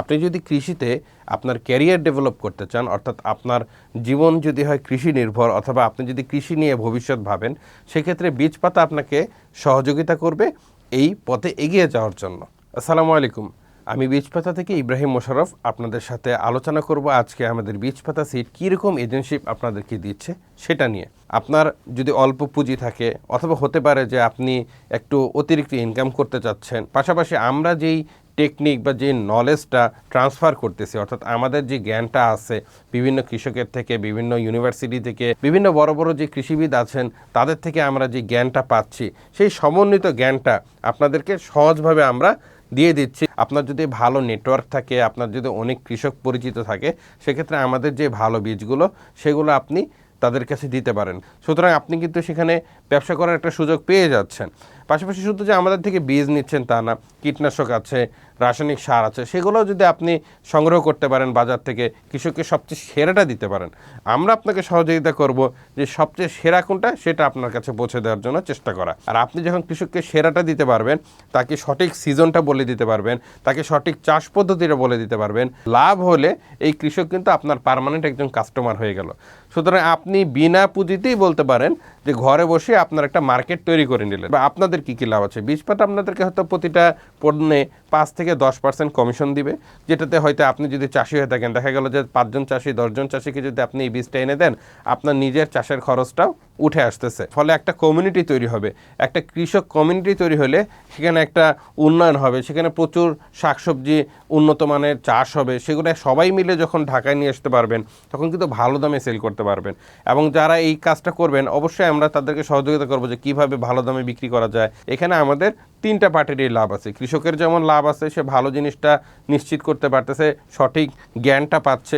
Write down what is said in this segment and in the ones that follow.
আপনি যদি কৃষিতে আপনার ক্যারিয়ার ডেভেলপ করতে চান, অর্থাৎ আপনার জীবন যদি হয় কৃষি নির্ভর, অথবা আপনি যদি কৃষি নিয়ে ভবিষ্যৎ ভাবেন, সেক্ষেত্রে বীজ পাতা আপনাকে সহযোগিতা করবে এই পথে এগিয়ে যাওয়ার জন্য। আসসালামু আলাইকুম। আমি বীজপাতা থেকে ইব্রাহিম মোশারফ আপনাদের সাথে আলোচনা করব আজকে আমাদের বীজপাতা সিট কীরকম এজেন্টশিপ আপনাদেরকে দিচ্ছে সেটা নিয়ে। আপনার যদি অল্প পুঁজি থাকে, অথবা হতে পারে যে আপনি একটু অতিরিক্ত ইনকাম করতে চাচ্ছেন, পাশাপাশি আমরা যেই টেকনিক বা যে নলেজটা ট্রান্সফার করতেছি, অর্থাৎ আমাদের যে জ্ঞানটা আছে, বিভিন্ন কৃষকের থেকে, বিভিন্ন ইউনিভার্সিটি থেকে, বিভিন্ন বড় বড় যে কৃষিবিদ আছেন, তাদের থেকে আমরা যে জ্ঞানটা পাচ্ছি, সেই সমন্বিত জ্ঞানটা আপনাদেরকে সহজভাবে আমরা দিয়ে দিচ্ছি। আপনার যদি ভালো নেটওয়ার্ক থাকে, আপনার যদি অনেক কৃষক পরিচিত থাকে, সেক্ষেত্রে আমাদের যে ভালো বীজগুলো, সেগুলো আপনি তাদের কাছে দিতে পারেন। সুতরাং আপনি কিন্তু সেখানে ব্যবসা করার একটা সুযোগ পেয়ে যাচ্ছেন। পাশাপাশি শুধু যে আমাদের থেকে বীজ নিচ্ছেন তা না, কীটনাশক আছে, রাসায়নিক সার আছে, সেগুলোও যদি আপনি সংগ্রহ করতে পারেন বাজার থেকে, কৃষককে সবচেয়ে সেরাটা দিতে পারেন। আমরা আপনাকে সহযোগিতা করব যে সবচেয়ে সেরা কোনটা, সেটা আপনার কাছে পৌঁছে দেওয়ার জন্য চেষ্টা করা। আর আপনি যখন কৃষককে সেরাটা দিতে পারবেন, তাকে সঠিক সিজনটা বলে দিতে পারবেন, তাকে সঠিক চাষ পদ্ধতিটা বলে দিতে পারবেন, লাভ হলে এই কৃষক কিন্তু আপনার পার্মানেন্ট একজন কাস্টমার হয়ে গেল। সুতরাং আপনি বিনা পুঁজিতেই বলতে পারেন যে ঘরে বসে আপনার একটা মার্কেট তৈরি করে নিলেন। বা আপনাদের কী কি লাভ আছে? বীজপাতা আপনাদেরকে হয়তো প্রতিটা পণ্যে পাঁচ থেকে দশ পার্সেন্ট কমিশন দিবে, যেটাতে হয়তো আপনি যদি চাষি হয়ে থাকেন, দেখা গেল যে পাঁচজন চাষি, দশজন চাষিকে যদি আপনি এই বীজটা এনে দেন, আপনার নিজের চাষের খরচটাও উঠে আসতেছে। ফলে একটা কমিউনিটি তৈরি হবে। একটা কৃষক কমিউনিটি তৈরি হলে সেখানে একটা উন্নয়ন হবে। সেখানে প্রচুর শাকসবজি, উন্নত মানের চাষ হবে। সেগুলো সবাই মিলে যখন ঢাকায় নিয়ে আসতে পারবেন, তখন কিন্তু ভালো দামে সেল করতে পারবেন। এবং যারা এই কাজটা করবেন, অবশ্যই আমরা তাদেরকে সহযোগিতা করব যে কীভাবে ভালো দামে বিক্রি করা যায়। এখানে আমাদের তিনটা পার্টিরই লাভ আছে। কৃষকের যেমন লাভ আছে, সে ভালো জিনিসটা নিশ্চিত করতে পারতেছে, সঠিক জ্ঞানটা পাচ্ছে।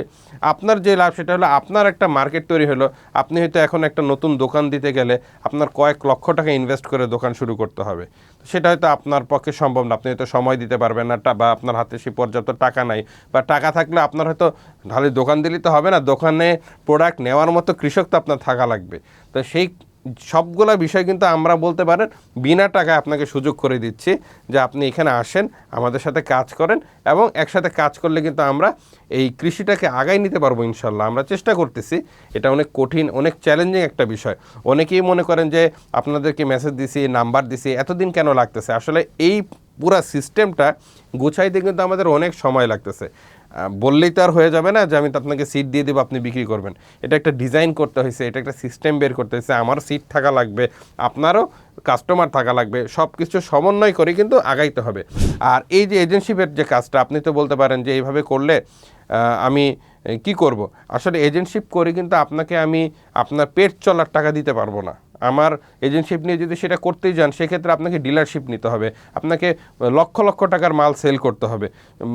আপনার যে লাভ, সেটা হলো আপনার একটা মার্কেট তৈরি হলো, আপনি হয়তো এখন একটা নতুন দোকান দিতে গেলে আপনার কয়েক লক্ষ টাকা ইনভেস্ট করে দোকান শুরু করতে হবে। সেটা হয়তো আপনার পক্ষে সম্ভব না, আপনি হয়তো সময় দিতে পারবেন না বা আপনার হাতে সে পর্যাপ্ত টাকা নাই বা টাকা থাকলে আপনার হয়তো খালি দোকান দিলেই তো হবে না, দোকানে প্রোডাক্ট নেওয়ার মতো কৃষক তো আপনার থাকা লাগবে। তো সেই সবগুলা বিষয় কিন্তু আমরা বলতে পারেন, বিনা টাকায় আপনাকে সুযোগ করে দিচ্ছি যে আপনি এখানে আসেন, আমাদের সাথে কাজ করেন এবং একসাথে কাজ করলে কিন্তু আমরা এই কৃষিটাকে আগাই নিতে পারব ইনশাল্লাহ। আমরা চেষ্টা করতেছি। এটা অনেক কঠিন, অনেক চ্যালেঞ্জিং একটা বিষয়। অনেকেই মনে করেন যে আপনাদেরকে মেসেজ দিছি নাম্বার দিছি, এতদিন কেন লাগতেছে? আসলে এই পুরা সিস্টেমটা গুছাইতে কিন্তু আমাদের অনেক সময় লাগতেছে। বললেই তো আর হয়ে যাবে না যে আমি তো আপনাকে সিট দিয়ে দেবো, আপনি বিক্রি করবেন। এটা একটা ডিজাইন করতে হয়েছে, এটা একটা সিস্টেম বের করতে হয়েছে। আমার সিট থাকা লাগবে, আপনারও কাস্টমার থাকা লাগবে সব কিছু সমন্বয় করে কিন্তু আগাইতে হবে। আর এই যে এজেন্সিপের যে কাজটা, আপনি তো বলতে পারেন যে এইভাবে করলে আমি কি করব? আসলে এজেন্টশিপ করে কিন্তু আপনাকে আমি আপনার পেট চলার টাকা দিতে পারব না। আমার এজেন্টশিপ নিয়ে যদি সেটা করতেই যান, সেক্ষেত্রে আপনাকে ডিলারশিপ নিতে হবে। আপনাকে লক্ষ লক্ষ টাকার মাল সেল করতে হবে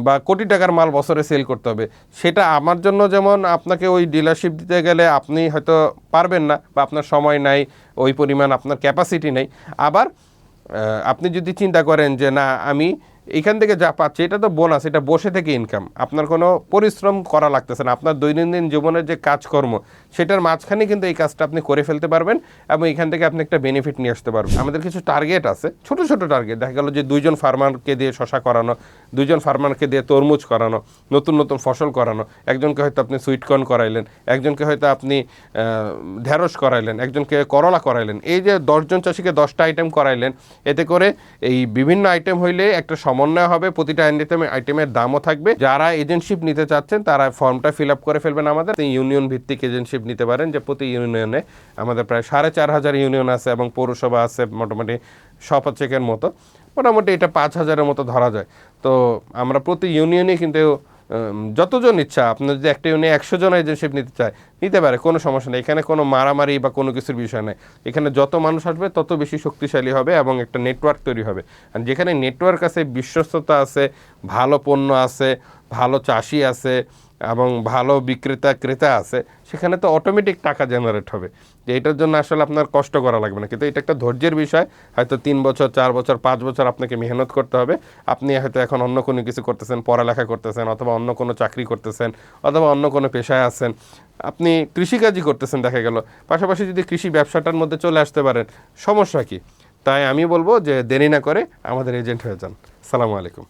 বা কোটি টাকার মাল বছরে সেল করতে হবে। সেটা আমার জন্য যেমন আপনাকে ওই ডিলারশিপ দিতে গেলে আপনি হয়তো পারবেন না, বা আপনার সময় নাই, ওই পরিমাণ আপনার ক্যাপাসিটি নেই। আবার আপনি যদি চিন্তা করেন যে না, আমি এখান থেকে যা পাচ্ছি, এটা তো বোনাস এটা বসে থেকে ইনকাম আপনার কোনো পরিশ্রম করা লাগতেছে না। আপনার দৈনন্দিন জীবনের যে কাজকর্ম সেটার মাঝখানে কিন্তু এই কাজটা আপনি করে ফেলতে পারবেন এবং এখান থেকে আপনি একটা বেনিফিট নিয়ে আসতে পারবেন। আমাদের কিছু টার্গেট আছে, ছোট ছোট টার্গেট দেখা গেল যে দুইজন ফার্মারকে দিয়ে শশা করানো, দুইজন ফার্মারকে দিয়ে তরমুজ করানো, নতুন নতুন ফসল করানো। একজনকে হয়তো আপনি সুইটকর্ন করাইলেন, একজনকে হয়তো আপনি ঢেঁড়স করাইলেন, একজনকে করলা করাইলেন। এই যে দশজন চাষিকে দশটা আইটেম করাইলেন, এতে করে এই বিভিন্ন আইটেম হইলে একটা সমন্বয় হবে, প্রতিটা আইটেম আইটেমের দামও থাকবে। যারা এজেন্টশিপ নিতে চাচ্ছেন, তারা ফর্মটা ফিল আপ করে ফেলবেন আমাদের। ইউনিয়ন ভিত্তিক এজেন্টশিপ নিতে পারেন যে প্রতি ইউনিয়নে আমাদের প্রায় সাড়ে চার হাজার ইউনিয়ন আছে এবং পৌরসভা আছে মোটামুটি সপা চেকের মতো। মোটামুটি এটা পাঁচ হাজারের মতো ধরা যায়। তো আমরা প্রতি ইউনিয়নে কিন্তু যতজন ইচ্ছা আপনার যদি একটা ইউনিয়নে একশো জন এজেন্টশিপ নিতে চায়, নিতে পারে, কোনো সমস্যা নেই। এখানে কোনো মারামারি বা কোনো কিছুর বিষয় নেই। এখানে যত মানুষ আসবে, তত বেশি শক্তিশালী হবে এবং একটা নেটওয়ার্ক তৈরি হবে। আর যেখানে নেটওয়ার্ক আছে, বিশ্বস্ততা আছে, ভালো পণ্য আছে ভালো চাষি আছে এবং ভালো বিক্রেতা, ক্রেতা আছে, সেখানে তো অটোমেটিক টাকা জেনারেট হবে। যে এটার জন্য আসলে আপনার কষ্ট করা লাগবে না। কিন্তু এটা একটা ধৈর্যের বিষয়। হয়তো তিন বছর, চার বছর, পাঁচ বছর আপনাকে মেহনত করতে হবে। আপনি হয়তো এখন অন্য কোনো কিছু করতেছেন, পড়ালেখা করতেছেন, অথবা অন্য কোনো চাকরি করতেছেন, অথবা অন্য কোনো পেশায় আছেন। আপনি কৃষিকাজই করতেছেন, দেখা গেল। পাশাপাশি যদি কৃষি ব্যবসাটার মধ্যে চলে আসতে পারেন, সমস্যা কি? তাই আমি বলব যে দেরি না করে আমাদের এজেন্ট হয়ে যান। সালামু আলাইকুম।